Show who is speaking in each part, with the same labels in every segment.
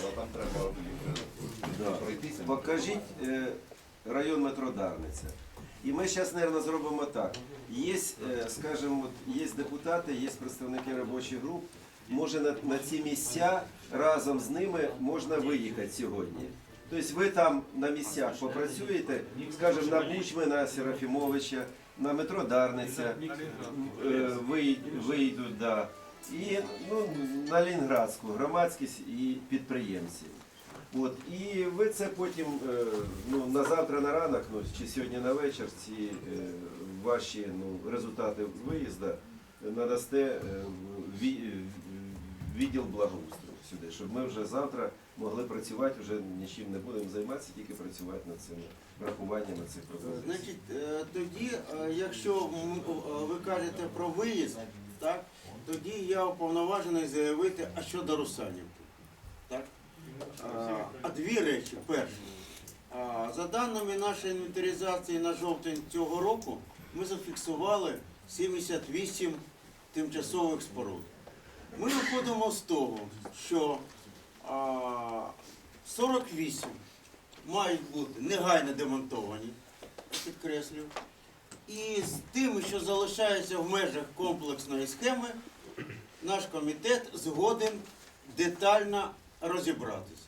Speaker 1: там треба
Speaker 2: Да.
Speaker 1: пройтися.
Speaker 2: Покажіть е, район метро Дарниця. І ми зараз, мабуть, зробимо так. Є, е, скажімо, є депутати, є представники робочих груп. Може на, на ці місця разом з ними можна виїхати сьогодні. Тобто ви там на місцях попрацюєте, скажімо, на Бучми, на Серафімовича, на метро Дарниця, е, вийдуть, да. І ну, на Лінградську громадськість і підприємці. От, і ви це потім е, ну, на завтра на ранок, ну, чи сьогодні на вечір, ці е, ваші ну, результати виїзду надасте е, відділ благоустрою сюди, щоб ми вже завтра могли працювати, вже нічим не будемо займатися, тільки працювати над цими врахуваннями цих пропозицій.
Speaker 3: Значить, тоді, якщо ви кажете про виїзд, так, тоді я уповноважений заявити, а щодо Русанівки. Так? А, А дві речі. Перше. А, За даними нашої інвентаризації на жовтень цього року, ми зафіксували 78 тимчасових споруд. Ми виходимо з того, що а, 48 мають бути негайно демонтовані, підкреслюю. І з тими, що залишаються в межах комплексної схеми, наш комітет згоден детально розібратися.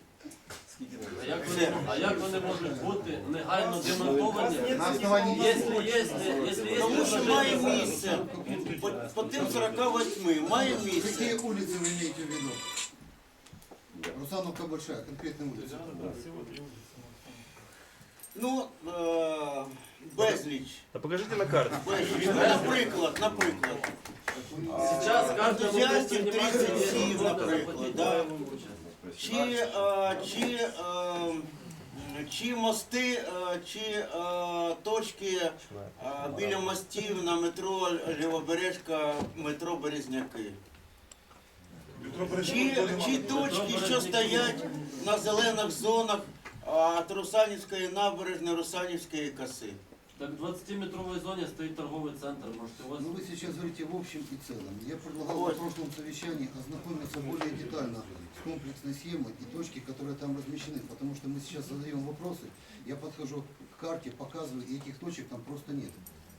Speaker 4: А як вони, а як вони можуть бути негайно демонтовані? Якщо є, якщо є
Speaker 3: Тому що має місце по, по тим 48 має
Speaker 5: Какие
Speaker 3: місце.
Speaker 5: улицы вы имеете в виду? Русановка большая, конкретная улица.
Speaker 3: Ну, е, безліч.
Speaker 6: А покажите на карте.
Speaker 3: безліч. Наприклад, наприклад.
Speaker 4: Кожному
Speaker 3: Ентузіастів 37, наприклад, да. Чи, е, чи, е, чи мости, е, чи е, точки е, біля мостів на метро Лівобережка, метро Березняки. Чи, чи точки, що стоять на зелених зонах е, від Русанівської набережної, Русанівської коси.
Speaker 4: Так в 20-метровій зоні стоїть торговий центр, можете ось.
Speaker 5: Ну вы сейчас говорите в общем и целом. Я предлагал
Speaker 3: Ой.
Speaker 5: на прошлом совещании ознакомиться более детально с комплексной схемой и точки, которые там размещены, потому что мы сейчас задаем вопросы, я подхожу к карте, показываю, и этих точек там просто нет.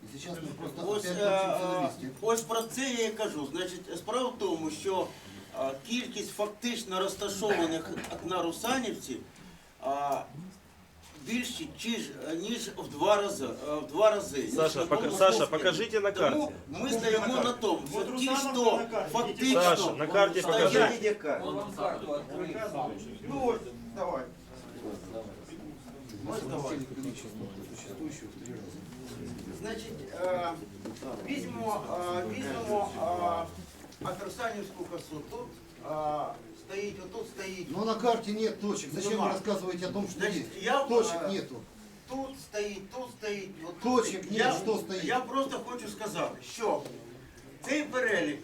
Speaker 5: И сейчас мы просто
Speaker 3: Ось,
Speaker 5: опять
Speaker 3: е,
Speaker 5: учимся на
Speaker 3: е,
Speaker 5: месте.
Speaker 3: ось про це я і кажу. Значить, справа в тому, що е, кількість фактично розташованих на Русанівці е, більші, чиж- ніж в два рази. е, В два рази.
Speaker 6: Саша,
Speaker 3: На
Speaker 6: пока-
Speaker 3: тому
Speaker 6: Саша,
Speaker 3: мості.
Speaker 6: покажите на
Speaker 3: Тому
Speaker 6: карте.
Speaker 3: ми стоїмо на тому, що ті, що фактично
Speaker 6: Саша, на карте
Speaker 3: стоять
Speaker 6: покажи.
Speaker 2: Покажіть, яка.
Speaker 3: Ну ось, давай. Ось давай.
Speaker 5: количество существующего в три раза.
Speaker 3: Значить, е, візьмемо, е, візьмемо е, Атрасанівську косу. Тут е, стоїть, отут стоїть.
Speaker 5: Но на карте нет точек. Зачем вы
Speaker 3: Нема.
Speaker 5: рассказываете о том, что
Speaker 3: Значит,
Speaker 5: есть?
Speaker 3: я,
Speaker 5: Точек
Speaker 3: э,
Speaker 5: нету.
Speaker 3: Тут стоїть, тут стоїть. От
Speaker 5: Точек
Speaker 3: тут.
Speaker 5: ні,
Speaker 3: я,
Speaker 5: що стоїть?
Speaker 3: Я просто хочу сказати, що цей перелік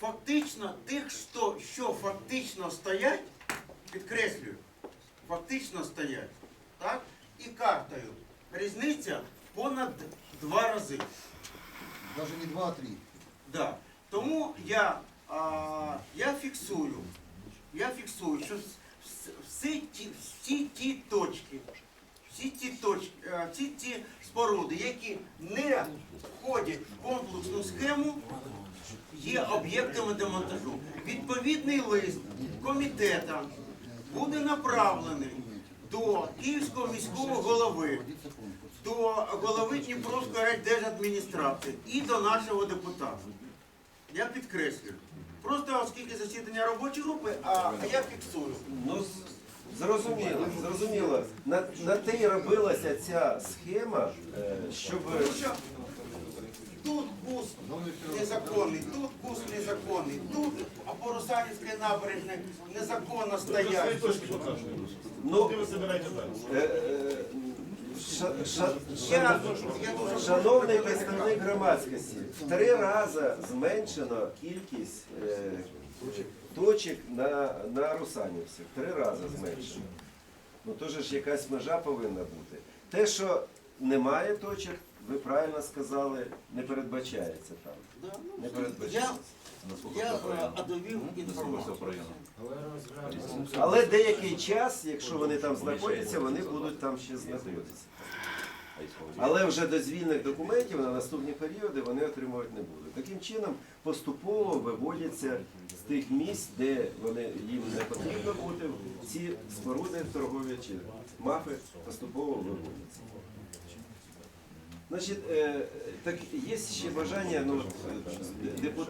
Speaker 3: фактично тих, що, що фактично стоять, підкреслюю, фактично стоять, так? І картою. Різниця понад два рази.
Speaker 5: Даже не два, а три.
Speaker 3: Да. Тому я, а, я фіксую, я фіксую, що вс- вс- всі ті, всі ті точки, всі ті точки, е, всі ті споруди, які не входять в комплексну схему, є об'єктами демонтажу. Відповідний лист комітета буде направлений до Київського міського голови, до голови Дніпровської райдержадміністрації і до нашого депутата. Я підкреслюю. Просто оскільки засідання робочої групи, а, а я фіксую.
Speaker 2: Ну, зрозуміло, зрозуміло. На, на те й робилася ця схема, е, щоб
Speaker 3: Тому що тут куст незаконний, тут куст незаконний, тут по Русанівській набережній незаконно стоять.
Speaker 2: ну, е, е, ша- ша-
Speaker 3: Я,
Speaker 2: ша-
Speaker 3: я дуже
Speaker 2: Шановний представник громадськості, в три рази зменшено кількість е, точок на, на Русанівці. В три рази зменшено. Ну теж ж якась межа повинна бути. Те, що немає точок, ви правильно сказали, не передбачається там.
Speaker 3: Ну,
Speaker 2: Не передбачається.
Speaker 3: Я е, довів інформацію.
Speaker 2: Але деякий час, якщо вони там знаходяться, вони будуть там ще знаходитися. Але вже дозвільних документів на наступні періоди вони отримувати не будуть. Таким чином поступово виводяться з тих місць, де вони їм не потрібно бути, ці споруди торгові чи мафи поступово виводяться. Значить, е, так є ще бажання ну, от, е, депутатів.